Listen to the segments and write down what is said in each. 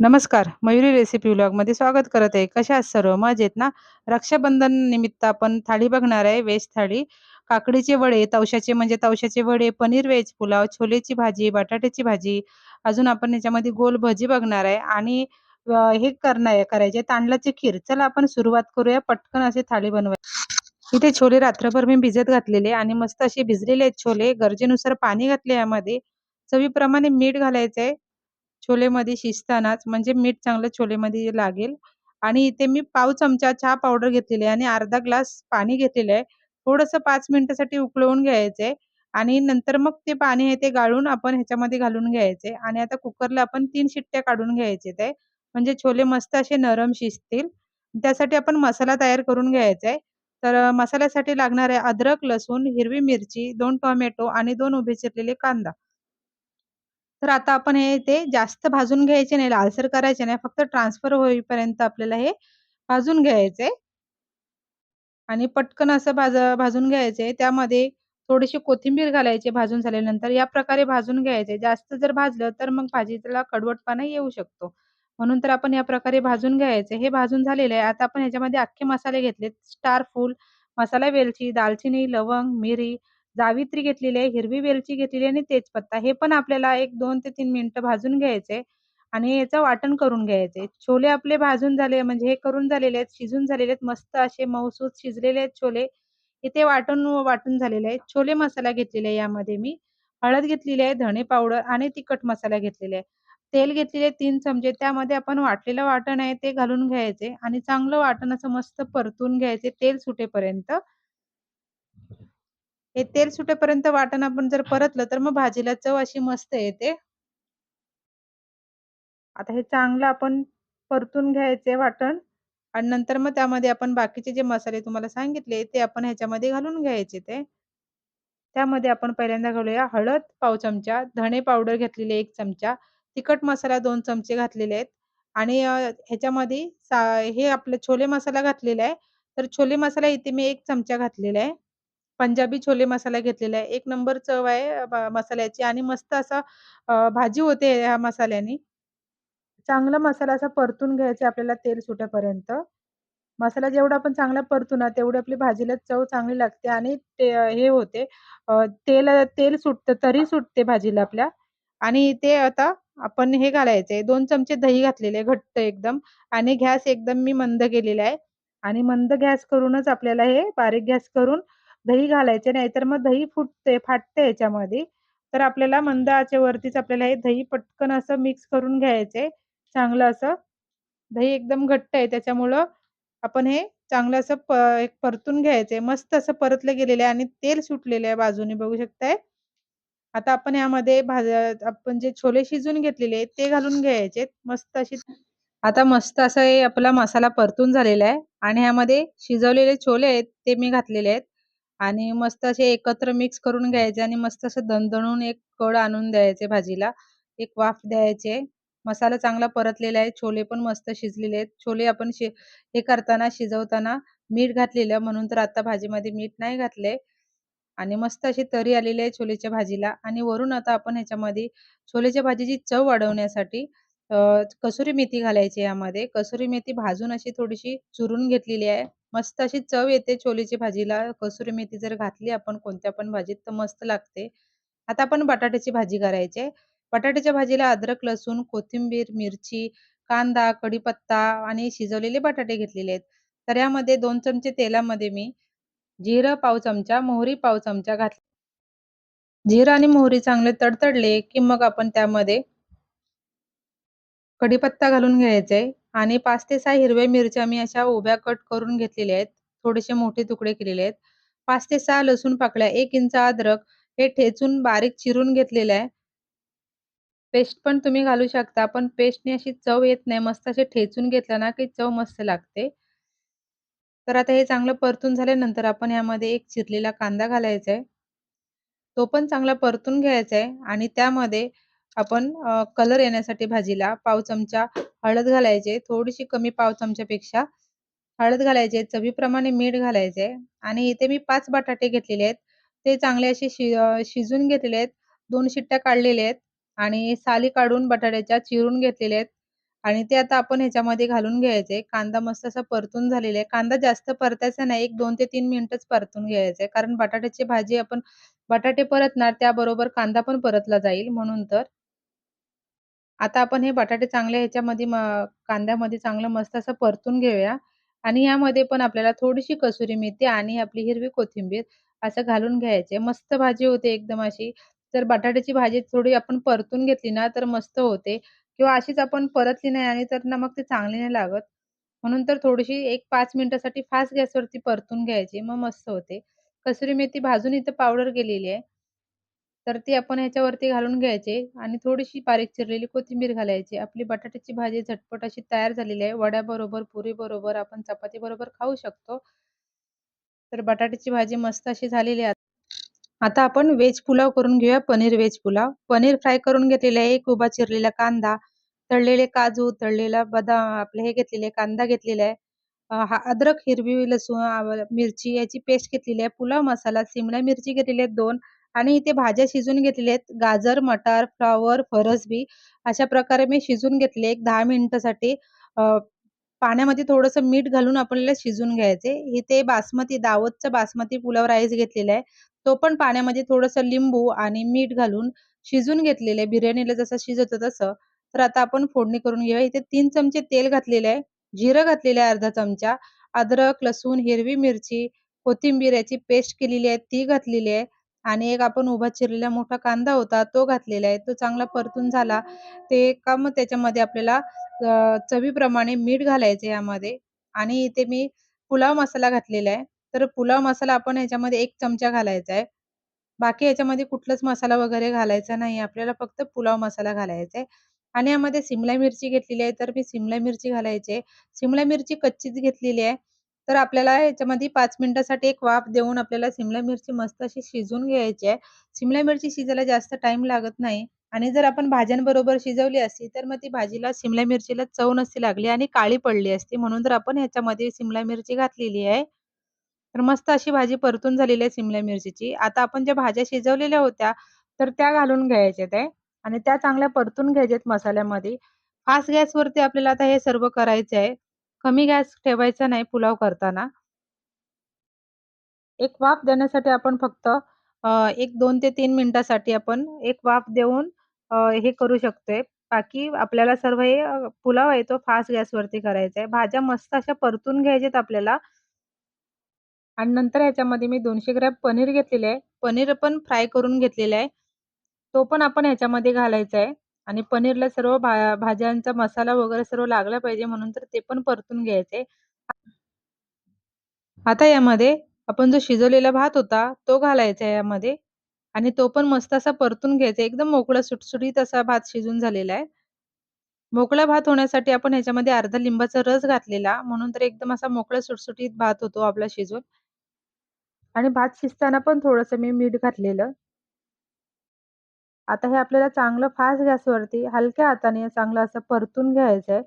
नमस्कार. मयुरी रेसिपी व्लॉगमध्ये स्वागत करत आहे. कशा आहात सर्व? मजेत ना? रक्षाबंधन निमित्त आपण थाळी बघणार आहे, व्हेज थाळी. काकडीचे वडे, तवशाचे म्हणजे तवशाचे वडे, पनीर व्हेज पुलाव, छोलेची भाजी, बटाट्याची भाजी, अजून आपण याच्यामध्ये गोल भजी बघणार आहे आणि हे करणार करायचे तांदळाची खीर. चला आपण सुरुवात करूया. पटकन अशी थाळी बनवाय इथे छोले रात्रभर मी भिजत घातलेले आणि मस्त असे भिजलेले आहेत छोले. गरजेनुसार पाणी घातले यामध्ये. चवीप्रमाणे मीठ घालायचंय. छोलेमध्ये शिजतानाच म्हणजे मीठ चांगलं छोलेमध्ये लागेल आणि इथे मी पाव चमचा चहा पावडर घेतलेली आहे आणि अर्धा ग्लास पाणी घेतलेलं आहे. थोडंसं पाच मिनिटासाठी उकळवून घ्यायचंय आणि नंतर मग ते पाणी आहे ते गाळून आपण ह्याच्यामध्ये घालून घ्यायचे आणि आता कुकरला आपण तीन शिट्ट्या काढून घ्यायचे ते. म्हणजे छोले मस्त असे नरम शिजतील. त्यासाठी आपण मसाला तयार करून घ्यायचा आहे. तर मसाल्यासाठी लागणार आहे अद्रक, लसूण, हिरवी मिरची, दोन टोमॅटो आणि दोन उभे चिरलेले कांदा. तर आता आपण हे ते जास्त भाजून घ्यायचे नाही, लालसर करायचे नाही. फक्त ट्रान्सफर होईपर्यंत आपल्याला हे भाजून घ्यायचे आणि पटकन असं भाज भाजून घ्यायचे त्यामध्ये थोडीशी कोथिंबीर घालायची भाजून झाल्यानंतर. या प्रकारे भाजून घ्यायचे जास्त जर भाजलं तर मग भाजीला कडवटपणा येऊ शकतो. म्हणून तर आपण या प्रकारे भाजून घ्यायचे हे भाजून झालेलं आहे. आता आपण ह्याच्यामध्ये अख्खे मसाले घेतलेत. स्टार फूल, मसाला वेलची, दालचिनी, लवंग, मिरी, जावित्री घेतलेली आहे, हिरवी वेलची घेतलेली आहे आणि तेजपत्ता. हे पण आपल्याला एक दोन ते तीन मिनिटं भाजून घ्यायचे आणि याचं वाटण करून घ्यायचे छोले आपले भाजून झाले म्हणजे हे करून झालेले आहेत, शिजून झालेले आहेत. मस्त असे मऊसूत शिजलेले आहेत छोले. इथे वाटण वाटून झालेले आहेत. छोले मसाला घेतलेला आहे यामध्ये मी. हळद घेतलेली आहे, धणे पावडर आणि तिखट मसाला घेतलेला आहे. तेल घेतलेले तीन चमचे. त्यामध्ये आपण वाटलेलं वाटण आहे ते घालून घ्यायचे आणि चांगलं वाटण असं मस्त परतून घ्यायचे तेल सुटेपर्यंत. हे तेल सुटेपर्यंत वाटण आपण जर परतलं तर मग भाजीला चव अशी मस्त येते. आता हे चांगलं आपण परतून घ्यायचे वाटण आणि नंतर मग त्यामध्ये आपण बाकीचे जे मसाले तुम्हाला सांगितले ते आपण ह्याच्यामध्ये घालून घ्यायचे ते. त्यामध्ये आपण पहिल्यांदा घालूया हळद पाव चमचा, धणे पावडर घेतलेली 1 चमचा, तिखट मसाला दोन चमचे घातलेले आहेत आणि ह्याच्यामध्ये सा हे आपलं छोले मसाला घातलेला आहे. तर छोले मसाला इथे मी एक चमचा घातलेला आहे. पंजाबी छोले मसाला घेतलेला आहे. एक नंबर चव आहे मसाल्याची आणि मस्त असा भाजी होते ह्या मसाल्यानी. चांगला मसाला असा परतून घ्यायचा आपल्याला तेल सुटेपर्यंत. मसाला जेवढा आपण चांगला परतू ना, तेवढी आपली भाजीला चव चांगली लागते आणि ते हे होते तेल तेल सुटतं, तरी सुटते भाजीला आपल्या आणि ते आता आपण हे घालायचे दोन चमचे दही घातलेले घट्ट एकदम आणि गॅस एकदम मी मंद केलेला आहे आणि मंद गॅस करूनच आपल्याला हे बारीक गॅस करून दही घालायचे, नाहीतर मग दही फुटते, फाटते याच्यामध्ये. तर आपल्याला मंद आचेवरतीच आपल्याला हे दही पटकन असं मिक्स करून घ्यायचे चांगलं असं. दही एकदम घट्ट आहे त्याच्यामुळं आपण हे चांगलं असं प परतून घ्यायचे मस्त असं परतलं गेलेलं आहे आणि तेल सुटलेलं आहे बाजूने बघू शकताय. आता आपण यामध्ये भाज आपण जे छोले शिजवून घेतलेले ते घालून घ्यायचे मस्त अशी आता मस्त असा हे आपला मसाला परतून झालेला आहे आणि ह्यामध्ये शिजवलेले छोले आहेत ते मी घातलेले आहेत आणि मस्त असे एकत्र मिक्स करून घ्यायचे आणि मस्त असं दणदणून एक कड आणून द्यायचे भाजीला. एक वाफ द्यायचे. मसाला चांगला परतलेला आहे. छोले पण मस्त शिजलेले आहेत. छोले आपण शि हे करताना, शिजवताना मीठ घातलेलं म्हणून तर आता भाजीमध्ये मीठ नाही घातले आणि मस्त अशी तरी आलेली आहे छोलेच्या भाजीला आणि वरून आता आपण ह्याच्यामध्ये छोलेच्या भाजीची चव वाढवण्यासाठी अ, कसुरी मेथी घालायची यामध्ये. कसुरी मेथी भाजून अशी थोडीशी चुरून घेतलेली आहे. मस्त अशी चव येते छोलेच्या भाजीला. कसुरी मेथी जर घातली आपण कोणत्या पण भाजीत तर मस्त लागते. आता आपण बटाट्याची भाजी करायची आहे. बटाट्याच्या भाजीला अद्रक, लसूण, कोथिंबीर, मिरची, कांदा, कढीपत्ता आणि शिजवलेले बटाटे घेतलेले आहेत. तर यामध्ये दोन चमचे तेलामध्ये मी जिरं पाव चमचा, मोहरी पाव चमचा घातली. जिरं आणि मोहरी चांगले तडतडले, की मग आपण त्यामध्ये कढीपत्ता घालून घ्यायचा आहे आणि 5 ते 6 हिरव्या मिरच्या मी अशा उभ्या कट करून घेतलेल्या आहेत. थोडेसे मोठे तुकडे केलेले आहेत. 5 ते 6 लसूण पाकळ्या, 1 इंच अद्रक हे ठेचून बारीक चिरून घेतलेलं आहे. पेस्ट पण तुम्ही घालू शकता. पण पेस्टने अशी चव येत नाही. मस्त असे ठेचून घेतलं ना, की चव मस्त लागते. तर आता हे चांगलं परतून झाल्यानंतर आपण यामध्ये एक चिरलेला कांदा घालायचा आहे. तो पण चांगला परतून घ्यायचा आहे आणि त्यामध्ये आपण कलर येण्यासाठी भाजीला पाव चमचा हळद घालायचे थोडीशी कमी पाव चमच्यापेक्षा हळद घालायचे चवीप्रमाणे मीठ घालायचे आणि इथे मी पाच बटाटे घेतलेले आहेत. ते चांगले असे शि घेतलेले आहेत. दोन शिट्ट्या काढलेल्या आहेत आणि साली काढून बटाट्याच्या चिरून घेतलेल्या आहेत आणि ते आता आपण ह्याच्यामध्ये घालून घ्यायचे. कांदा मस्त असा परतून झालेला आहे. कांदा जास्त परतायचा नाही. एक दोन ते तीन मिनिटच परतून घ्यायचे कारण बटाट्याची भाजी आपण बटाटे परतणार त्याबरोबर कांदा पण परतला जाईल म्हणून तर. आता आपण हे बटाटे चांगले ह्याच्यामध्ये म कांद्यामध्ये चांगलं मस्त असं परतून घेऊया आणि यामध्ये पण आपल्याला थोडीशी कसुरी मेथी आणि आपली हिरवी कोथिंबीर असं घालून घ्यायचे. मस्त भाजी होते एकदम अशी. तर बटाट्याची भाजी थोडी आपण परतून घेतली ना, तर मस्त होते किंवा अशीच आपण परतली नाही आणि तर ना मग ते चांगली नाही लागत. म्हणून तर थोडीशी एक पाच मिनिटासाठी फास्ट गॅसवरती परतून घ्यायची, मग मस्त होते. कसुरी मेथी भाजून इथं पावडर केलेली आहे. तर ती आपण ह्याच्यावरती घालून घ्यायचे आणि थोडीशी बारीक चिरलेली कोथिंबीर घालायची. आपली बटाट्याची भाजी झटपट अशी तयार झालेली आहे. वड्याबरोबर, पुरीबरोबर, आपण चपातीबरोबर खाऊ शकतो. तर बटाट्याची भाजी मस्त अशी झालेली आहे. आता आपण व्हेज पुलाव करून घेऊया, पनीर व्हेज पुलाव. पनीर फ्राय करून घेतलेले आहे, एक उभा चिरलेला कांदा, तळलेले काजू, तळलेला बदाम आपले हे घेतलेले कांदा घेतलेला आहे. हा अद्रक, हिरवी लसूण, मिरची याची पेस्ट घेतलेली आहे. पुलाव मसाला, शिमला मिरची घेतलेली आहे दोन आणि इथे भाज्या शिजून घेतलेल्या आहेत. गाजर, मटार, फ्लॉवर, फरसबी अशा प्रकारे मी शिजून घेतले एक दहा मिनिटासाठी. पाण्यामध्ये थोडंसं मीठ घालून आपल्याला शिजून घ्यायचे. इथे बासमती दावतचा बासमती पुलाव राईस घेतलेला आहे. तो पण पाण्यामध्ये थोडंसं लिंबू आणि मीठ घालून शिजून घेतलेलं आहे. बिर्याणीला जसं शिजवतो तसं. तर आता आपण फोडणी करून घेऊया. इथे तीन चमचे तेल घातलेले आहे. जिरं घातलेलं आहे अर्धा चमचा. अद्रक, लसूण, हिरवी मिरची, कोथिंबीर याची पेस्ट केलेली आहे ती घातलेली आहे. आणि एक आपण उभा चिरलेला मोठा कांदा होता तो घातलेला आहे. तो चांगला परतून झाला. ते का मग त्याच्यामध्ये आपल्याला चवीप्रमाणे मीठ घालायचं यामध्ये आणि इथे मी पुलाव मसाला घातलेला आहे. तर पुलाव मसाला आपण ह्याच्यामध्ये एक चमचा घालायचा आहे. बाकी याच्यामध्ये कुठलाच मसाला वगैरे घालायचा नाही. आपल्याला फक्त पुलाव मसाला घालायचा आहे. आणि यामध्ये शिमला मिरची घेतलेली आहे, तर मी शिमला मिरची घालायची आहे. शिमला मिरची कच्चीच घेतलेली आहे. तर आपल्याला याच्यामध्ये पाच मिनिटासाठी एक वाफ देऊन आपल्याला शिमला मिरची मस्त अशी शिजवून घ्यायची आहे. शिमला मिरची शिजायला जास्त टाइम लागत नाही आणि जर आपण भाज्यांबरोबर शिजवली असती, तर मग ती भाजीला शिमला मिरचीला चव नसती लागली आणि काळी पडली असती. म्हणून तर आपण ह्याच्यामध्ये शिमला मिरची घातलेली आहे. तर मस्त अशी भाजी परतून झालेली आहे शिमला मिरचीची. आता आपण ज्या भाज्या शिजवलेल्या होत्या, तर त्या घालून घ्यायच्यात आहे आणि त्या चांगल्या परतून घ्यायच्यात मसाल्यामध्ये. फास्ट गॅसवरती आपल्याला आता हे सर्व करायचं आहे. कमी गॅस ठेवायचा नाही पुलाव करताना. एक वाफ देण्यासाठी आपण फक्त एक दोन ते तीन मिनिटासाठी आपण एक वाफ देऊन हे करू शकतोय. बाकी आपल्याला सर्व हे पुलाव आहे तो फास्ट गॅसवरती करायचा आहे. भाज्या मस्त अशा परतून घ्यायच्यात आपल्याला. आणि नंतर ह्याच्यामध्ये मी दोनशे ग्रॅम पनीर घेतलेलं आहे. पनीर पण फ्राय करून घेतलेलं आहे. तो पण आपण ह्याच्यामध्ये घालायचा आहे आणि पनीरला सर्व भा भाज्यांचा मसाला वगैरे सर्व लागला पाहिजे म्हणून तर ते पण परतून घ्यायचे. आता यामध्ये आपण जो शिजवलेला भात होता, तो घालायचा यामध्ये आणि तो पण मस्त असा परतून घ्यायचा. एकदम मोकळा सुटसुटीत असा भात शिजून झालेला आहे. मोकळा भात होण्यासाठी आपण ह्याच्यामध्ये अर्धा लिंबाचा रस घातलेला, म्हणून तर एकदम असा मोकळा सुटसुटीत भात होतो आपला शिजून. आणि भात शिजताना पण थोडस मी मीठ घातलेलं. आता हे आपल्याला चांगलं फास्ट गॅसवरती हलक्या हाताने चांगलं असं परतून घ्यायचं आहे.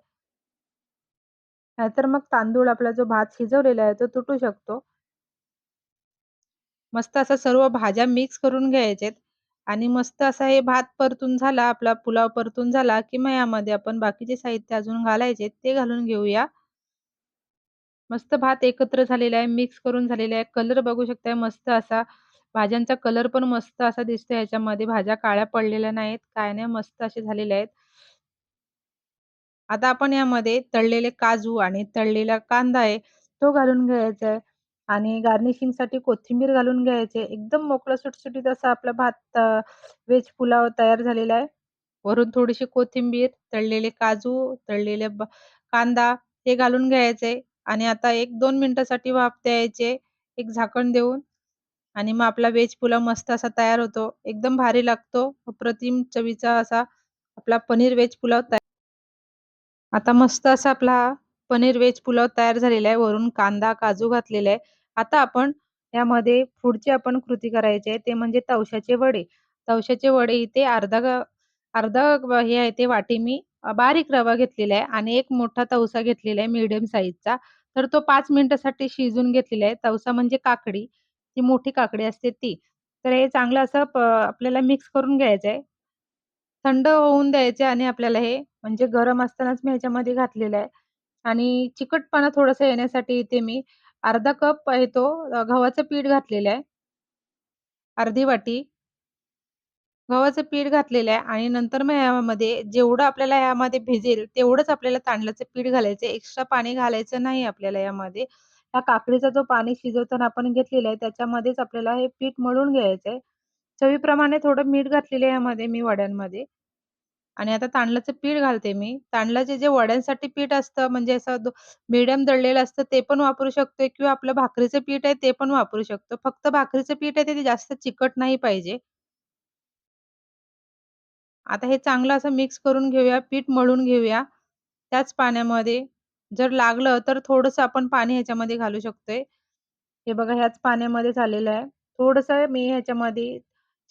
नाहीतर मग तांदूळ आपला जो भात शिजवलेला आहे तो तुटू शकतो. मस्त असा सर्व भाज्या मिक्स करून घ्यायचेत आणि मस्त असा हे भात परतून झाला, आपला पुलाव परतून झाला, की मग यामध्ये आपण बाकीचे साहित्य अजून घालायचे ते घालून घेऊया. मस्त भात एकत्र झालेला आहे, मिक्स करून झालेला आहे. कलर बघू शकताय मस्त असा. भाज्यांचा कलर पण मस्त असा दिसतोय याच्यामध्ये भाज्या काळ्या पडलेल्या नाहीत, काय नाही, मस्त असे झालेले आहेत. आता आपण यामध्ये तळलेले काजू आणि तळलेला कांदा आहे, तो घालून घ्यायचा आहे. आणि गार्निशिंगसाठी कोथिंबीर घालून घ्यायचे एकदम मोकळं सुटसुटीत असा आपला भात व्हेज पुलाव तयार झालेला आहे. वरून थोडीशी कोथिंबीर, तळलेले काजू, तळलेले कांदा हे घालून घ्यायचे. आणि आता 1-2 मिनिटासाठी वाफ द्यायचे, एक झाकण देऊन आणि मग आपला व्हेज पुलाव मस्त असा तयार होतो. एकदम भारी लागतो. अप्रतिम चवीचा असा आपला पनीर व्हेज पुलाव तयार आता मस्त असा आपला पनीर व्हेज पुलाव तयार झालेला आहे. वरून कांदा, काजू घातलेला आहे. आता आपण यामध्ये पुढची आपण कृती करायची आहे ते म्हणजे तवशाचे वडे. तवशाचे वडे इथे अर्धा अर्धा हे आहे ते वाटी मी बारीक रवा घेतलेला आहे आणि एक मोठा तवसा घेतलेला आहे मीडियम साईजचा. तर तो पाच मिनिटासाठी शिजून घेतलेला आहे. तवसा म्हणजे काकडी, ती मोठी काकडी असते ती. तर हे चांगलं असं आपल्याला मिक्स करून घ्यायचं आहे. थंड होऊन द्यायचे आणि आपल्याला हे म्हणजे गरम असतानाच मी ह्याच्यामध्ये घातलेलं आहे आणि चिकटपणा थोडासा येण्यासाठी इथे मी अर्धा कप आहे तो गव्हाचं पीठ घातलेलं आहे. अर्धी वाटी. गव्हाचं पीठ घातलेलं आहे आणि नंतर मग यामध्ये जेवढं आपल्याला यामध्ये भिजेल तेवढंच आपल्याला तांदळाचं पीठ घालायचं एक्स्ट्रा पाणी घालायचं नाही आपल्याला यामध्ये. ह्या काकडीचा जो पाणी शिजवताना आपण घेतलेलं आहे त्याच्यामध्येच आपल्याला हे पीठ मळून घ्यायचं आहे. चवीप्रमाणे थोडं मीठ घातलेलं आहे यामध्ये मी वड्यांमध्ये. आणि आता तांदळाचं पीठ घालते मी. तांदळाचे जे वड्यांसाठी पीठ असतं म्हणजे असं मिडियम मीडियम दळलेलं असतं ते पण वापरू शकतो किंवा आपलं भाकरीचं पीठ आहे ते पण वापरू शकतो. फक्त भाकरीचं पीठ आहे ते जास्त चिकट नाही पाहिजे. आता हे चांगलं असं मिक्स करून घेऊया, पीठ मळून घेऊया. त्याच पाण्यामध्ये जर लागलं तर थोडंसं आपण पाणी ह्याच्यामध्ये घालू शकतोय. हे बघा ह्याच पाण्यामध्ये झालेलं आहे. थोडंसं मी ह्याच्यामध्ये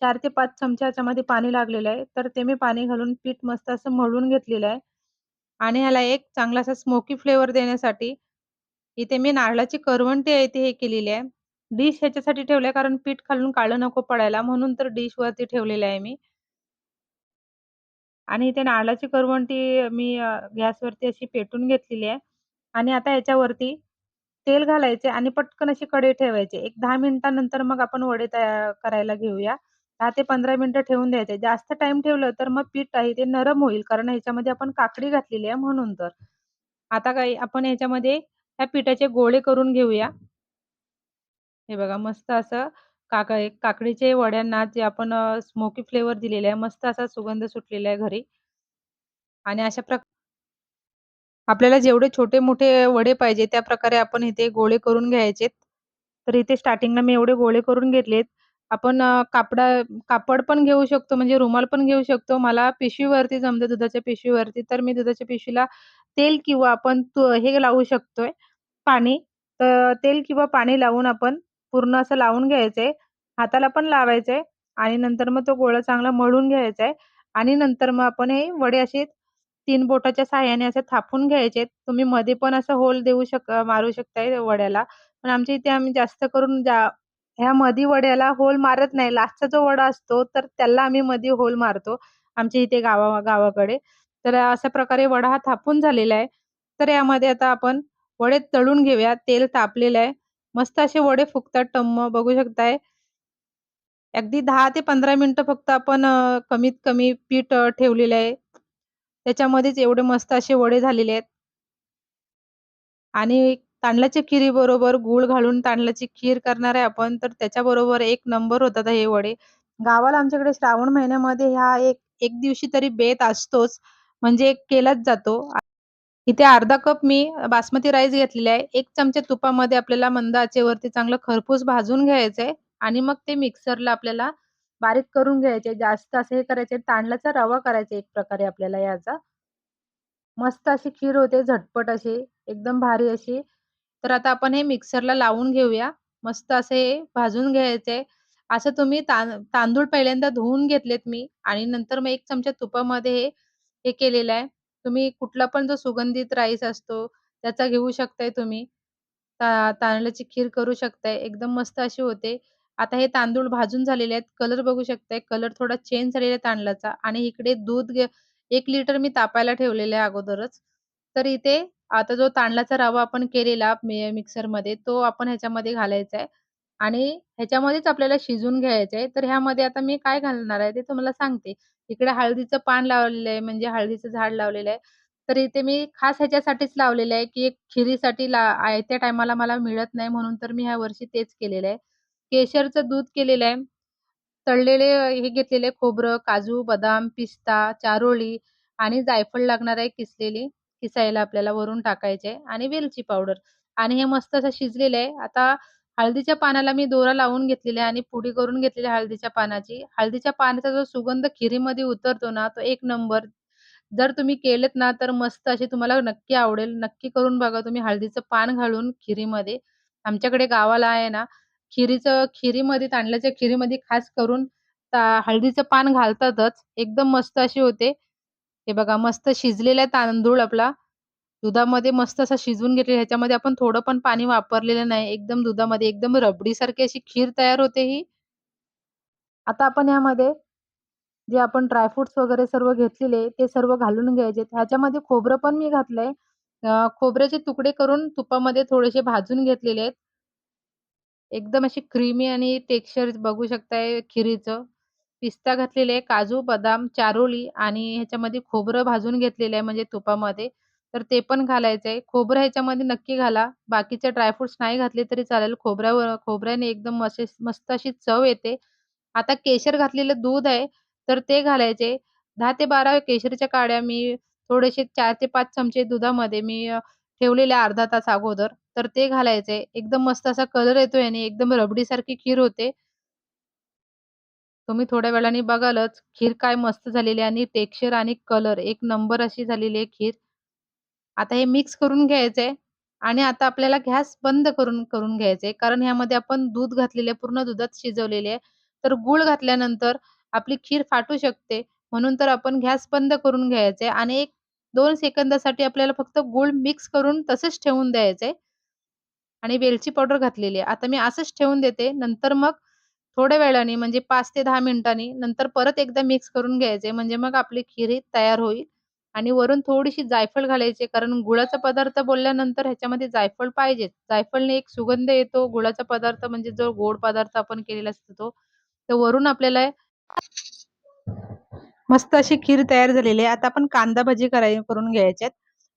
चार ते पाच चमचे ह्याच्यामध्ये पाणी लागलेलं आहे. तर ते मी पाणी घालून पीठ मस्त असं मळून घेतलेलं आहे. आणि ह्याला एक चांगला असा स्मोकी फ्लेवर देण्यासाठी इथे मी नारळाची करवंटी आहे इथे हे केलेली आहे. डिश ह्याच्यासाठी ठेवली कारण पीठ खालून काळं नको पडायला म्हणून तर डिश वरती ठेवलेलं आहे मी. आणि इथे नारळाची करवंटी मी गॅसवरती अशी पेटून घेतलेली आहे आणि आता याच्यावरती तेल घालायचे आणि पटकन अशी कढई ठेवायची. एक दहा मिनिटानंतर मग आपण वडे तयार करायला घेऊया. दहा ते 15 मिनिटं ठेवून द्यायचे. जास्त टाइम ठेवलं तर मग पीठ आहे ते नरम होईल कारण ह्याच्यामध्ये आपण काकडी घातलेली आहे म्हणून तर. आता काय आपण ह्याच्यामध्ये ह्या पिठाचे गोळे करून घेऊया. हे बघा मस्त असं काक काकडीचे वड्यांना जे आपण स्मोकी फ्लेवर दिलेले आहे. मस्त असा सुगंध सुटलेला आहे घरी. आणि अशा प्रकार आपल्याला जेवढे छोटे-मोठे वडे पाहिजे त्या प्रकारे आपण इथे गोळे करून घ्यायचेत. तर इथे स्टार्टिंगला मी एवढे गोळे करून घेतलेत. आपण कापडा कापड पण घेऊ शकतो म्हणजे रुमाल पण घेऊ शकतो. मला पिशवीवरती जमतं दुधाच्या पिशवीवरती, तर मी दुधाच्या पिशवीला तेल किंवा आपण तू हे लावू शकतोय पाणी. तर तेल किंवा पाणी लावून आपण पूर्ण असं लावून घ्यायचंय. हाताला पण लावायचंय आणि नंतर मग तो गोळा चांगला मळून घ्यायचा आहे आणि नंतर मग आपण हे वडे असे तीन बोटाच्या सहाय्याने असे थापून घ्यायचे. तुम्ही मध्ये पण असं होल देऊ शक मारू शकताय वड्याला. पण आमच्या इथे आम्ही जास्त करून जा ह्या मधी वड्याला होल मारत नाही. लास्टचा जो वडा असतो तर त्याला आम्ही मध्ये होल मारतो. आमच्या इथे गावा गावाकडे. तर अशा प्रकारे वडा हा थापून झालेला आहे. तर यामध्ये आता आपण वडे तळून घेऊया. तेल तापलेलं आहे. मस्त असे वडे फुगतात टम्म बघू शकताय. अगदी दहा ते 15 मिनिटं फक्त आपण कमीत कमी पीठ ठेवलेलं आहे. त्याच्यामध्येच एवढे मस्त असे वडे झालेले आहेत. आणि तांदळाच्या खिरीबरोबर गूळ घालून तांदळाची खीर करणार आहे आपण, तर त्याच्याबरोबर एक नंबर होतात हे वडे. गावाला आमच्याकडे श्रावण महिन्यामध्ये हा एक एक दिवशी तरी बेत असतोच, म्हणजे केलाच जातो. इथे अर्धा कप मी बासमती राईस घेतलेला आहे. एक चमचा तुपामध्ये आपल्याला मंद आचेवरती चांगलं खरपूस भाजून घ्यायचंय आणि मग ते मिक्सरला आपल्याला बारीक करून घ्यायचे. जास्त असे हे करायचे तांदळाचा रवा करायचा एक प्रकारे आपल्याला याचा. मस्त अशी खीर होते झटपट अशी, एकदम भारी अशी. तर आता आपण हे मिक्सरला लावून घेऊया. मस्त असे भाजून घ्यायचे. असं तुम्ही तांदूळ पहिल्यांदा धुवून घेतलेत मी आणि नंतर मग एक चमचा तुपामध्ये हे हे केलेलं आहे. तुम्ही कुठला पण जो सुगंधित राईस असतो, त्याचा घेऊ शकताय तुम्ही. ता तांदळाची खीर करू शकताय. एकदम मस्त अशी होते. आता हे तांदूळ भाजून झालेले आहेत. कलर बघू शकताय. कलर थोडा चेंज झालेला आहे तांदळाचा आणि इकडे दूध एक लिटर मी तापायला ठेवलेले आहे अगोदरच. तर इथे आता जो तांदळाचा रवा आपण केलेला मिक्सर मिक्सरमध्ये, तो आपण ह्याच्यामध्ये घालायचा आहे आणि ह्याच्यामध्येच आपल्याला शिजून घ्यायचं आहे. तर ह्यामध्ये आता मी काय घालणार आहे ते तुम्हाला सांगते. इकडे हळदीचं पान लावलेलं आहे, म्हणजे हळदीचं झाड लावलेलं आहे. तर इथे मी खास ह्याच्यासाठीच लावलेलं आहे, की एक खिरीसाठी ला आयत्या टायमाला मला मिळत नाही म्हणून तर मी ह्या वर्षी तेच केलेलं आहे. केशरचं दूध केलेलं आहे. तळलेले हे घेतलेले खोबरं, काजू, बदाम, पिस्ता, चारोळी आणि जायफळ लागणार आहे किसलेली. किसायला आपल्याला वरून टाकायचे आणि वेलची पावडर आणि हे मस्त असं शिजलेलं आहे. आता हळदीच्या पानाला मी दोरा लावून घेतलेला आहे आणि पुडी करून घेतलेली हळदीच्या पानाची. हळदीच्या पानाचा जो सुगंध खिरीमध्ये उतरतो ना, तो एक नंबर. जर तुम्ही केलेत ना, तर मस्त अशी तुम्हाला नक्की आवडेल. नक्की करून बघा तुम्ही हळदीचं पान घालून खिरीमध्ये. आमच्याकडे गावाला आहे ना, खिरीचं खिरीमध्ये तांदळाच्या खिरीमध्ये खास करून हळदीचं पान घालतातच. एकदम मस्त अशी होते. हे बघा मस्त शिजलेला तांदूळ आपला दुधामध्ये मस्त असा शिजवून घेतलेला. ह्याच्यामध्ये आपण थोडं पण पाणी वापरलेलं नाही. एकदम दुधामध्ये एकदम रबडीसारखी अशी खीर तयार होते ही. आता आपण यामध्ये जे आपण ड्रायफ्रुट्स वगैरे सर्व घेतलेले ते सर्व घालून घ्यायचे. ह्याच्यामध्ये खोबरं पण मी घातलंय. खोबऱ्याचे तुकडे करून तुपामध्ये थोडेसे भाजून घेतलेले आहेत. एकदम अशी क्रीमी आणि टेक्स्चर बघू शकताय खिरीचं. पिस्ता घातलेले आहे, काजू, बदाम, चारोली आणि ह्याच्यामध्ये खोबरं भाजून घेतलेलं आहे म्हणजे तुपामध्ये. तर ते पण घालायचंय. खोबरं ह्याच्यामध्ये नक्की घाला. बाकीचे ड्रायफ्रुट्स नाही घातले तरी चालेल. खोबऱ्यावर खोबऱ्याने एकदम असे मस्त अशी चव येते. आता केशर घातलेलं दूध आहे, तर ते घालायचे. दहा ते 12 केशरच्या काड्या मी थोडेसे चार ते पाच चमचे दुधामध्ये मी ठेवलेले अर्धा तास अगोदर, तर ते घालायचे. एकदम मस्त असा कलर येतो आणि एकदम रबडीसारखी खीर होते. तुम्ही थोड्या वेळाने बघालच, खीर काय मस्त झालेली आहे आणि टेक्स्चर आणि कलर एक नंबर अशी झालेली आहे खीर. आता हे मिक्स करून घ्यायचंय आणि आता आपल्याला गॅस बंद करून करून घ्यायचंय. कारण ह्यामध्ये आपण दूध घातलेले पूर्ण दुधात शिजवलेले आहे. तर गूळ घातल्यानंतर आपली खीर फाटू शकते. म्हणून तर आपण गॅस बंद करून घ्यायचंय आणि एक दोन सेकंदासाठी आपल्याला फक्त गूळ मिक्स करून तसंच ठेवून द्यायचंय. आणि वेलची पावडर घातलेली आहे. आता मी असंच ठेवून देते. नंतर मग थोड्या वेळाने म्हणजे पाच ते दहा मिनिटांनी नंतर परत एकदा मिक्स करून घ्यायचे. म्हणजे मग आपली खीर तयार होईल. आणि वरून थोडीशी जायफळ घालायची कारण गुळाचा पदार्थ बोलल्यानंतर ह्याच्यामध्ये जायफळ पाहिजे जायफळने एक सुगंध येतो. गुळाचा पदार्थ म्हणजे जो गोड पदार्थ आपण केलेला असतो तो. तर वरून आपल्याला मस्त अशी खीर तयार झालेली आहे. आता आपण कांदा भजी कराय करून घ्यायच्यात.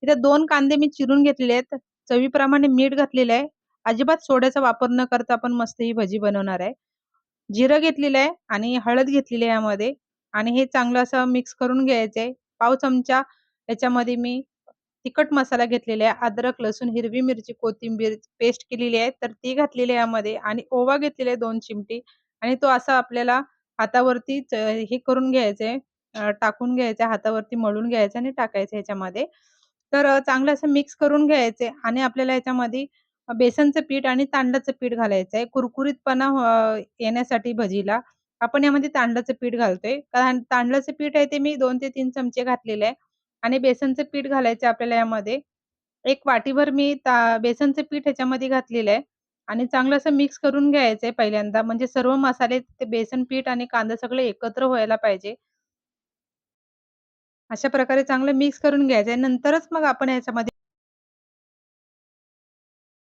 इथे दोन कांदे मी चिरून घेतलेले आहेत. चवीप्रमाणे मीठ घातलेलं आहे. अजिबात सोड्याचा वापर न करता आपण मस्त ही भजी बनवणार आहे. जिरं घेतलेलं आहे आणि हळद घेतलेली आहे यामध्ये आणि हे चांगलं असं मिक्स करून घ्यायचं आहे. पाव चमचा याच्यामध्ये मी तिखट मसाला घेतलेला आहे. अद्रक, लसूण, हिरवी मिरची, कोथिंबीर पेस्ट केलेली आहे, तर ती घातलेली आहे यामध्ये आणि ओवा घेतलेला आहे दोन चिमटी आणि तो असा आपल्याला हातावरती हे करून घ्यायचंय, टाकून घ्यायचा हातावरती मळून घ्यायचा आणि टाकायचं ह्याच्यामध्ये. तर चांगलं असं मिक्स करून घ्यायचे आणि आपल्याला याच्यामध्ये बेसनचं पीठ आणि तांदळाचं पीठ घालायचं आहे. कुरकुरीतपणा येण्यासाठी भजीला आपण यामध्ये तांदळाचं पीठ घालतोय. कारण तांदळाचं पीठ आहे ते मी दोन ते तीन चमचे घातलेले आहे आणि बेसनचं पीठ घालायचं आपल्याला यामध्ये. एक वाटीभर मी ता बेसनचं पीठ ह्याच्यामध्ये घातलेलं आहे आणि चांगलं असं मिक्स करून घ्यायचंय पहिल्यांदा. म्हणजे सर्व मसाले ते बेसन पीठ आणि कांदा सगळं एकत्र व्हायला पाहिजे. अशा प्रकारे चांगलं मिक्स करून घ्यायचंय. नंतरच मग आपण याच्यामध्ये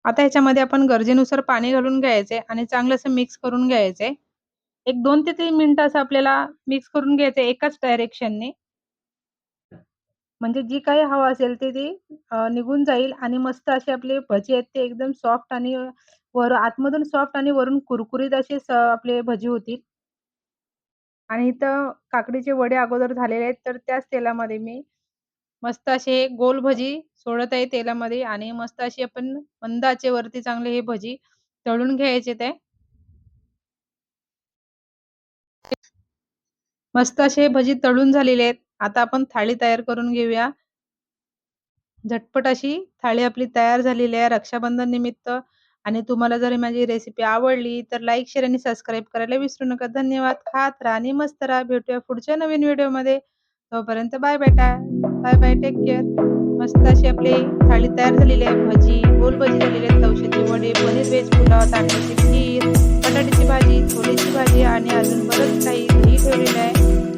आता ह्याच्यामध्ये आपण गरजेनुसार पाणी घालून घ्यायचंय आणि चांगलं असं मिक्स करून घ्यायचंय. एक दोन ते तीन मिनिटं असं आपल्याला मिक्स करून घ्यायचंय एकाच डायरेक्शनने. म्हणजे जी काही हवा असेल ते ती निघून जाईल आणि मस्त असे आपले भजी आहेत ते एकदम सॉफ्ट आणि वर आतमधून सॉफ्ट आणि वरून कुरकुरीत असे आपले भजी होतील. आणि इथं काकडीचे वडे अगोदर झालेले आहेत, तर त्याच तेलामध्ये मी मस्त असे गोल भजी सोडत आहे तेलामध्ये आणि मस्त अशी आपण मंद आचेवरती चांगले हे भजी तळून घ्यायचे ते. मस्त असे भजी तळून झालेले आहेत. आता आपण थाळी तयार करून घेऊया. झटपट अशी थाळी आपली तयार झालेली आहे रक्षाबंधन निमित्त आणि तुम्हाला जर माझी रेसिपी आवडली तर लाईक शेअर आणि सबस्क्राईब करायला विसरू नका. धन्यवाद. खात राहा आणि मस्त राहा. भेटूया पुढच्या नवीन व्हिडिओमध्ये तोपर्यंत बाय बेटा बाय बाय टेक केअर मस्त अशी आपली थाळी तयार झालेली आहे. भजी गोल भजी झालेली आहे तवशाची वडे पनीर वेज पुलाव तांदळाची खीर बटाट्याची भाजी छोलेची भाजी आणि अजून बरंच काही घी ठेवलेलं आहे.